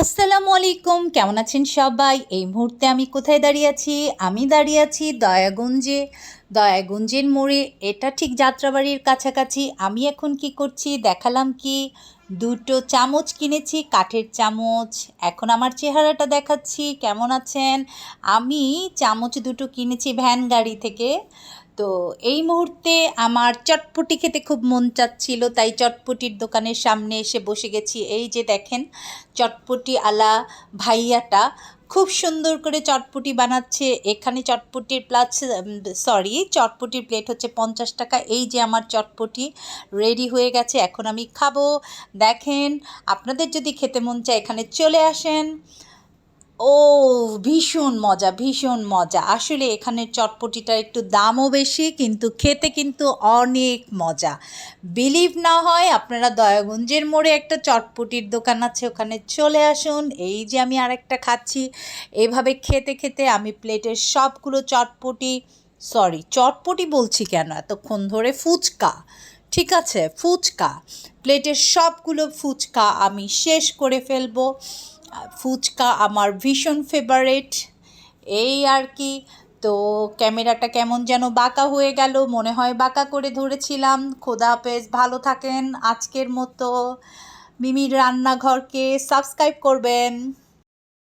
আসসালামু আলাইকুম, কেমন আছেন সবাই? এই মুহূর্তে আমি কোথায় দাঁড়িয়ে আছি? আমি দাঁড়িয়ে আছি দয়াগঞ্জে। দয়াগঞ্জের মোড়ে, এটা ঠিক যাত্রাবাড়ির কাছাকাছি। আমি এখন কি করছি দেখালাম কি? দুটো চামচ কিনেছি, কাঠের চামচ। এখন আমার চেহারাটা দেখাচ্ছি, কেমন আছেন? আমি চামচ দুটো কিনেছি ভ্যান গাড়ি থেকে। তো এই মুহূর্তে আমার চটপটি খেতে খুব মন চাচ্ছিল, তাই চটপটির দোকানের সামনে এসে বসে গেছি। এই যে দেখেন, চটপটি আলা ভাইয়াটা খুব সুন্দর করে চটপটি বানাচ্ছে। এখানে চটপটির প্লাস সরি চটপটির প্লেট হচ্ছে পঞ্চাশ টাকা। এই যে আমার চটপটি রেডি হয়ে গেছে, এখন আমি খাব। দেখেন, আপনাদের যদি খেতে মন চায় এখানে চলে আসেন। ও, ভীষণ মজা ভীষণ মজা। আসলে এখানের চটপটিটার একটু দামও বেশি, কিন্তু খেতে কিন্তু অনেক মজা। বিলিভ না হয় আপনারা দয়াগঞ্জের মোড়ে একটা চটপটির দোকান আছে, ওখানে চলে আসুন। এই যে আমি আরেকটা খাচ্ছি, এভাবে খেতে খেতে আমি প্লেটের সবগুলো চটপটি, সরি, চটপটি বলছি কেন? এতক্ষণ ধরে ফুচকা, ঠিক আছে? ফুচকা, প্লেটের সবগুলো ফুচকা আমি শেষ করে ফেলব। ফুচকা আমার ভীষণ ফেভারেট এই আর কি। তো ক্যামেরাটা কেমন যেন বাঁকা হয়ে গেল, মনে হয় বাঁকা করে ধরেছিলাম। খোদা হাফেজ, ভালো থাকেন আজকের মতো। মিমির রান্নাঘরকে সাবস্ক্রাইব করবেন।